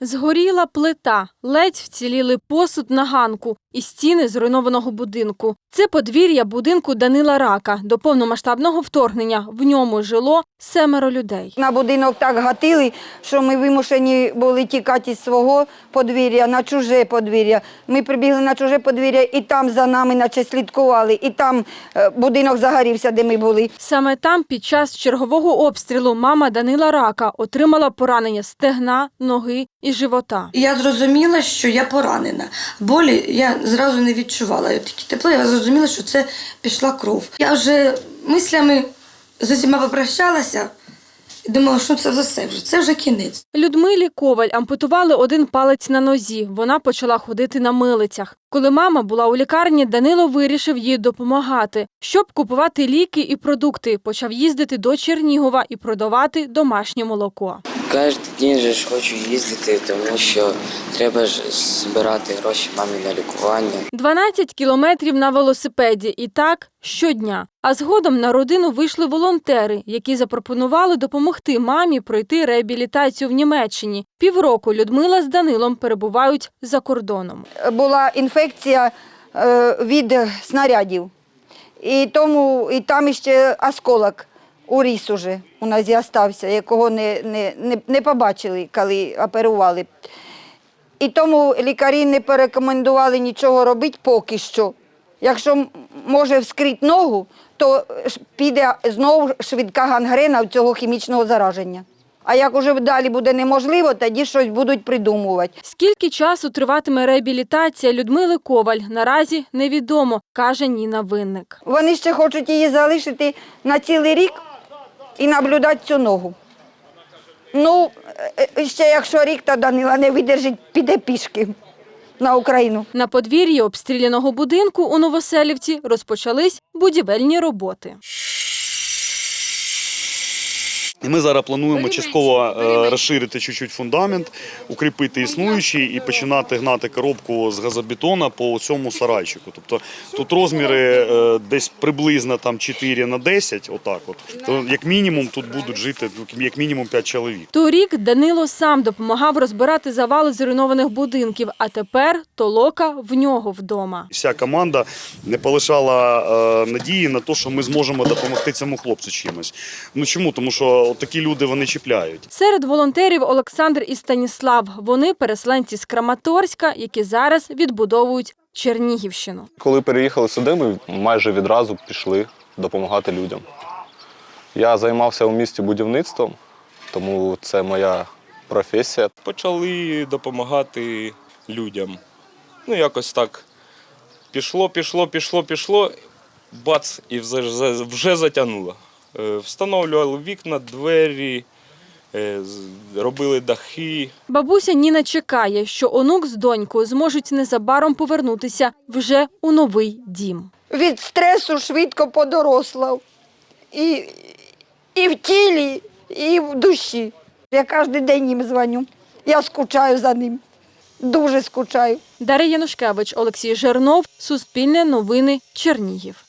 Згоріла плита, ледь вціліли посуд на ганку і стіни зруйнованого будинку. Це подвір'я будинку Данила Рака. До повномасштабного вторгнення в ньому жило семеро людей. На будинок так гатили, що ми вимушені були тікати із свого подвір'я на чуже подвір'я. Ми прибігли на чуже подвір'я і там за нами наче слідкували, і там е, будинок загорівся, де ми були. Саме там під час чергового обстрілу мама Данила Рака отримала поранення стегна, ноги і живота. І Я зрозуміла, що я поранена. Болі я зразу не відчувала. Я такі тепло, я зрозуміла, що це пішла кров. Я вже мислями з усіма попрощалася думала, що це за все вже, це вже кінець. Людмилі Коваль ампутували один палець на нозі. Вона почала ходити на милицях. Коли мама була у лікарні, Данило вирішив їй допомагати. Щоб купувати ліки і продукти, почав їздити до Чернігова і продавати домашнє молоко. Кожен день же ж хочу їздити, тому що треба ж збирати гроші мамі на лікування. 12 кілометрів на велосипеді і так щодня. А згодом на родину вийшли волонтери, які запропонували допомогти мамі пройти реабілітацію в Німеччині. Півроку Людмила з Данилом перебувають за кордоном. Була інфекція е, від снарядів. І, тому, і там ще осколок уріс уже у нас і остався, якого не, не, не, не побачили, коли оперували. І тому лікарі не порекомендували нічого робити поки що. Якщо може вскрити ногу, то піде знову швидка гангрена в цього хімічного зараження. А як уже далі буде неможливо, тоді щось будуть придумувати. Скільки часу триватиме реабілітація Людмили Коваль, наразі невідомо, каже Ніна Винник. Вони ще хочуть її залишити на цілий рік і наблюдати цю ногу. Ну, е, е, ще якщо рік, то Данила не видержить, піде пішки на Україну. На подвір'ї обстріляного будинку у Новоселівці розпочались будівельні роботи. І ми зараз плануємо частково е, розширити чуть-чуть фундамент, укріпити існуючий і починати гнати коробку з газобетона по цьому сарайчику. Тобто тут розміри е, десь приблизно там 4 на 10, отак от. То як мінімум тут будуть жити ну, як мінімум 5 чоловік. Торік Данило сам допомагав розбирати завали зруйнованих будинків, а тепер толока в нього вдома. Вся команда не полишала е, надії на те, що ми зможемо допомогти цьому хлопцю чимось. Ну чому? Тому що от такі люди вони чіпляють. Серед волонтерів Олександр і Станіслав. Вони переселенці з Краматорська, які зараз відбудовують Чернігівщину. Коли переїхали сюди, ми майже відразу пішли допомагати людям. Я займався у місті будівництвом, тому це моя професія. почали допомагати людям. Ну, якось так. Пішло, пішло, пішло, пішло, бац, і вже, вже- вже затягнуло. Е, Встановлювали вікна, двері, е, робили дахи. Бабуся Ніна чекає, що онук з донькою зможуть незабаром повернутися вже у новий дім. Від стресу швидко подорослав. І, і в тілі, і в душі. Я кожен день їм дзвоню. Я скучаю за ним. Дуже скучаю. Дар'я Янушкевич, Олексій Жернов, Суспільне новини, Чернігів.